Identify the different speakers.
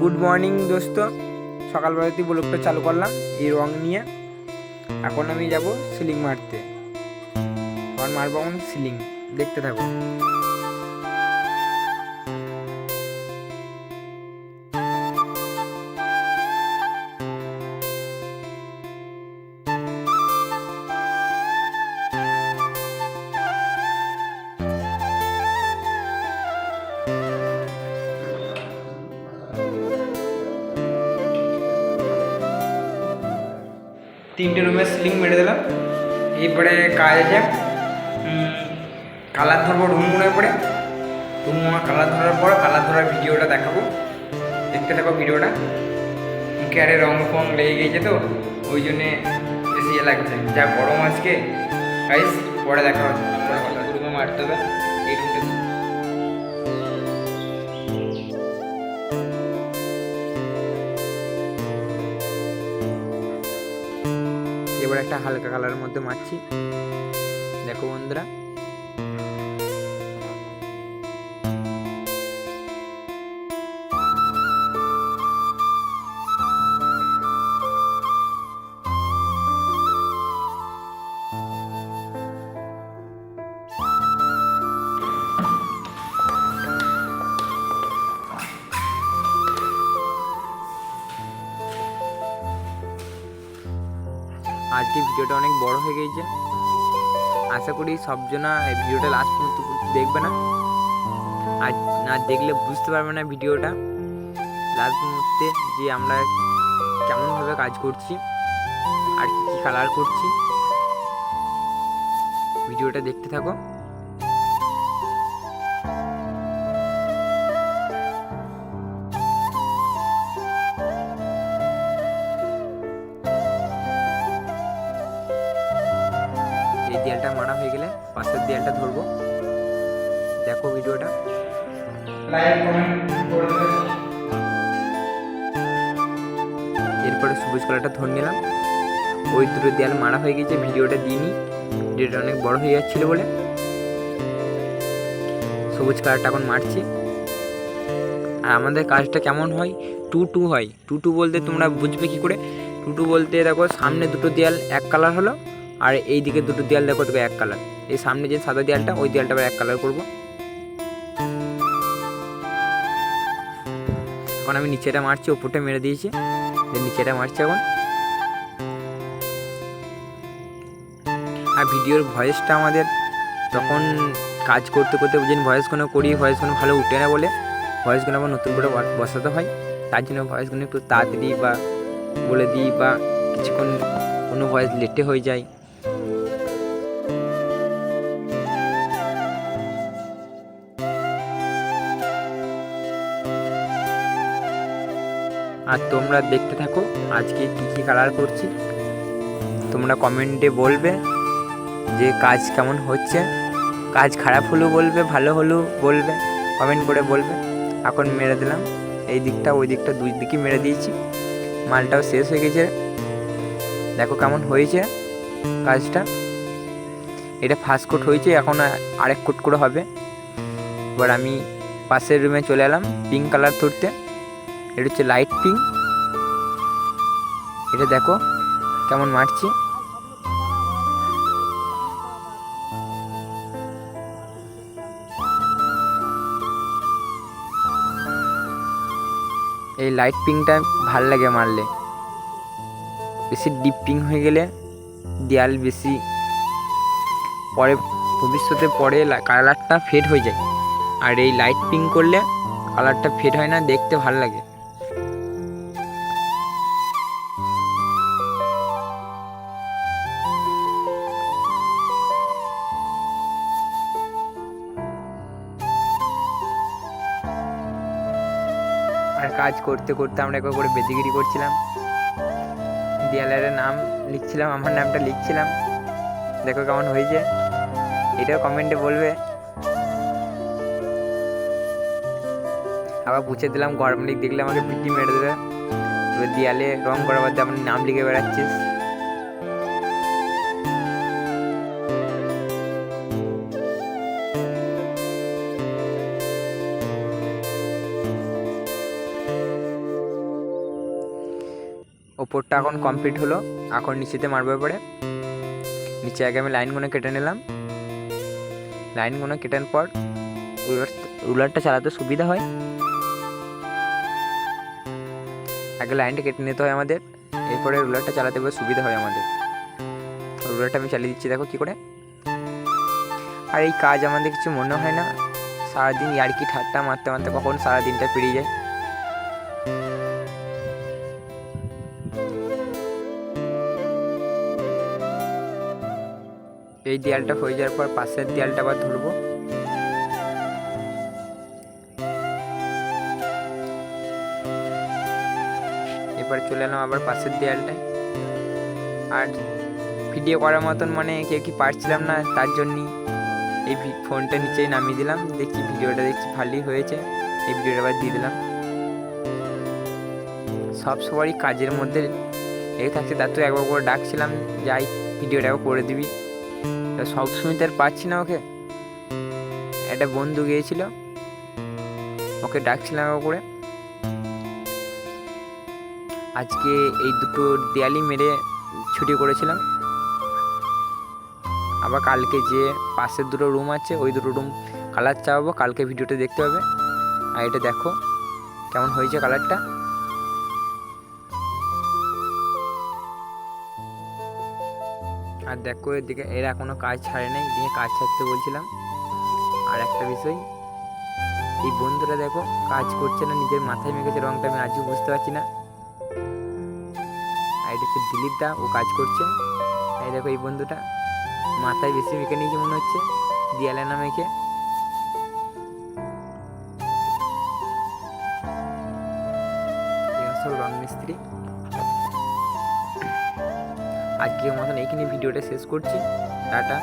Speaker 1: Good morning দোস্ত। সকালবেলাতেই ব্লগটা চালু করলাম, এই রং নিয়ে। এখন আমি যাব সিলিং মারতে। আমার মারবো এখন সিলিং, দেখতে থাকো। তিনটে রুমের সিলিং মেরে দিলাম। এরপরে কাজ আছে। কালার ধরবো রুমগুলোর পরে রুম কালার ধরার পর কালার ধরার ভিডিওটা দেখাবো। দেখতে থাকো ভিডিওটা মুখে আরে রং ফং লেগে গিয়েছে তো, ওই জন্যে বেশি ইয়ে লাগছে। যা গরম আজকে গাইস পরে দেখা হচ্ছে পরে কথা রুমে মারতে হবে। এই রুমটা হালকা কালারের মধ্যে মারছি। দেখো বন্ধুরা আজকে ভিডিওটা অনেক বড় হয়ে গেছে। আশা করি সবজনা ভিডিওটা লাস্ট পর্যন্ত দেখবে না। আর না দেখলে বুঝতে পারবে না ভিডিওটা। লাস্ট মুহূর্তে যে আমরা কেমনভাবে কাজ করছি, আর কী কী কালার করছি। ভিডিওটা দেখতে থাকো। মারা হয়ে গেলে পাশের দেয়ালটা ধরবো। দেখো ভিডিওটা। লাইক কমেন্ট করে। এরপরে সবুজ কালারটা ধরে নিলাম। ওই দুটো দেয়াল মারা হয়ে গেছে ভিডিওটা দিইনি। ভিডিওটা অনেক বড় হয়ে যাচ্ছিল বলে। সবুজ কালারটা এখন মারছি। আর আমাদের কাজটা কেমন হয়? টু টু হয়। টু টু বলতে তোমরা বুঝবে কি করে? টু টু বলতে দেখো সামনে দুটো দেয়াল এক কালার হলো। আর এই দিকে দুটো দেয়াল দেখো তোকে এক কালার এই সামনে যে সাদা দেয়ালটা, ওই দেয়ালটা আবার এক কালার করব। এখন আমি নিচেটা মারছি, ওপরটা মেরে দিয়েছি। নিচেটা মারছি এখন। আর ভিডিওর ভয়েসটা আমাদের তখন কাজ করতে করতে যেদিন ভয়েসগুলো করি ভয়েসগুলো ভালো উঠে না বলে ভয়েসগুলো আবার নতুন করে বসাতে হয়। তার জন্য ভয়েসগুলো একটু তাড়াতাড়ি বা বলে দিই বা কিছুক্ষণ কোনো ভয়েস লেটে হয়ে যায়। আর তোমরা দেখতে থাকো, আজকে কী কী কালার করছি। তোমরা কমেন্টে বলবে যে কাজ কেমন হচ্ছে। কাজ খারাপ হলেও বলবে, ভালো হলেও বলবে কমেন্ট করে বলবে। এখন মেরে দিলাম। এই দিকটা, ওই দিকটা দুই দিকই মেরে দিয়েছি। মালটাও শেষ হয়ে গেছে। দেখো কেমন হয়েছে কাজটা। এটা ফার্স্ট কোট হয়েছে, এখন আরেক কোট করে হবে। এবার আমি পাশের রুমে চলে এলাম পিঙ্ক কালার ধরতে। এটা হচ্ছে লাইট পিঙ্ক এটা দেখো কেমন মারছি। এই লাইট পিঙ্কটা ভালো লাগে মারলে। বেশি ডিপ পিঙ্ক হয়ে গেলে দেয়াল বেশি পরে ভবিষ্যতে পরে কালারটা ফেড হয়ে যায়। আর এই লাইট পিঙ্ক করলে কালারটা ফেড হয় না, দেখতে ভালো লাগে। আর কাজ করতে করতে আমরা একবার করে বেদিগিরি করছিলাম। দেয়ালের নাম লিখছিলাম, আমার নামটা লিখছিলাম। দেখো কেমন হয়েছে। এটাও কমেন্টে বলবে। আবার পুছে দিলাম, গরম লিখ দেখলে আমাকে পিটি মেরে দেবে। এবার দেয়ালে রং করার বাদে আমার নাম লিখে বেড়াচ্ছিস। ওপরটা এখন কমপ্লিট হলো। এখন নিচেতে মারবে পরে। নিচে আগে আমি লাইনগুলো কেটে নিলাম। লাইনগুলো কেটার পর রুলার রুলারটা চালাতে সুবিধা হয়। আগে লাইনটা কেটে নিতে হয় আমাদের। এরপরে রুলারটা চালাতে বেশ সুবিধা হয় আমাদের। রুলারটা আমি চালিয়ে দিচ্ছি, দেখো কী করে। আর এই কাজ আমাদের কিছু মনে হয় না। সারাদিন ইয়ার্কি ঠাট্টা মারতে মারতে কখন সারাদিনটা পেরিয়ে যায়। এই দেয়ালটা হয়ে যাওয়ার পর পাশের দেয়ালটা আবার ধরবো। এবার চলে এলাম আবার পাশের দেয়ালটায়। আর ভিডিও করার মতন মানে কেউ কি পারছিলাম না, তার জন্যই এই ফোনটা নিচেই নামিয়ে দিলাম। দেখছি ভিডিওটা দেখছি ভালোই হয়েছে। এই ভিডিওটা আবার দিয়ে দিলাম। সব সবারই কাজের মধ্যে এ থাকছে। তার তো একবার করে ডাকছিলাম, যাই ভিডিওটা একবার করে দিবি। সব সময় তো আর পাচ্ছি না ওকে। একটা বন্ধু গিয়েছিল, ওকে ডাকছিলাম করে আজকে এই দুটো দেয়ালি মেরে ছুটি করেছিলাম। আবার কালকে যে পাশের দুটো রুম আছে, ওই দুটো রুম কালার চাওয়াবো কালকে ভিডিওটা দেখতে হবে। আর এটা দেখো, কেমন হয়েছে কালারটা আর দেখো এদিকে এরা কোনো কাজ ছাড়ে নাই দিয়ে কাজ ছাড়তে বলছিলাম। আর একটা বিষয়, এই বন্ধুরা দেখো কাজ করছে না, নিজের মাথায় মেখেছে, রংটা আমি আজও বুঝতে পারছি না। আর এটা হচ্ছে দিলীপ দা, ও কাজ করছে। এই দেখো এই বন্ধুটা, মাথায় বেশি মেখে নিয়েছে মনে হচ্ছে, দিয়ালে না মেখে। রং মিস্ত্রি। আজকের মতন এইখানে ভিডিওটা শেষ করছি। টাটা।